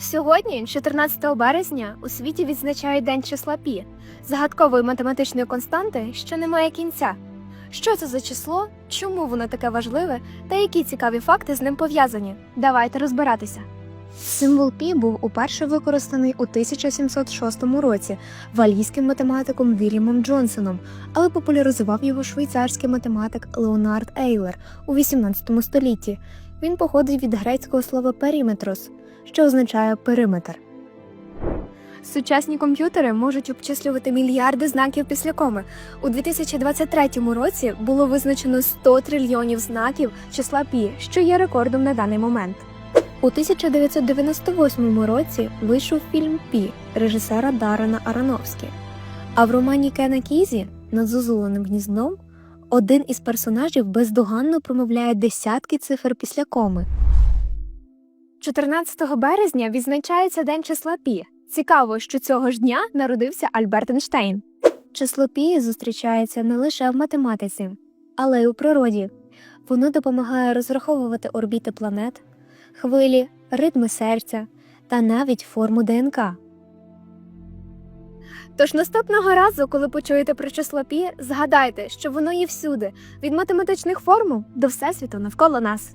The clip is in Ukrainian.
Сьогодні, 14 березня, у світі відзначають День числа Пі, загадкової математичної константи, що не має кінця. Що це за число, чому воно таке важливе та які цікаві факти з ним пов'язані? Давайте розбиратися. Символ Пі був уперше використаний у 1706 році валійським математиком Вільямом Джонсоном, але популяризував його швейцарський математик Леонард Ейлер у 18 столітті. Він походить від грецького слова периметрос, що означає периметр. Сучасні комп'ютери можуть обчислювати мільярди знаків після коми. У 2023 році було визначено 100 трильйонів знаків числа пі, що є рекордом на даний момент. У 1998 році вийшов фільм Пі режисера Дарена Аронофскі. А в романі Кена Кізі над зозуленим гніздом один із персонажів бездоганно промовляє десятки цифр після коми. 14 березня відзначається День числа Пі. Цікаво, що цього ж дня народився Альберт Ейнштейн. Число Пі зустрічається не лише в математиці, але й у природі. Воно допомагає розраховувати орбіти планет, хвилі, ритми серця та навіть форму ДНК. Тож наступного разу, коли почуєте про число Пі, згадайте, що воно є всюди, від математичних формул до всесвіту навколо нас.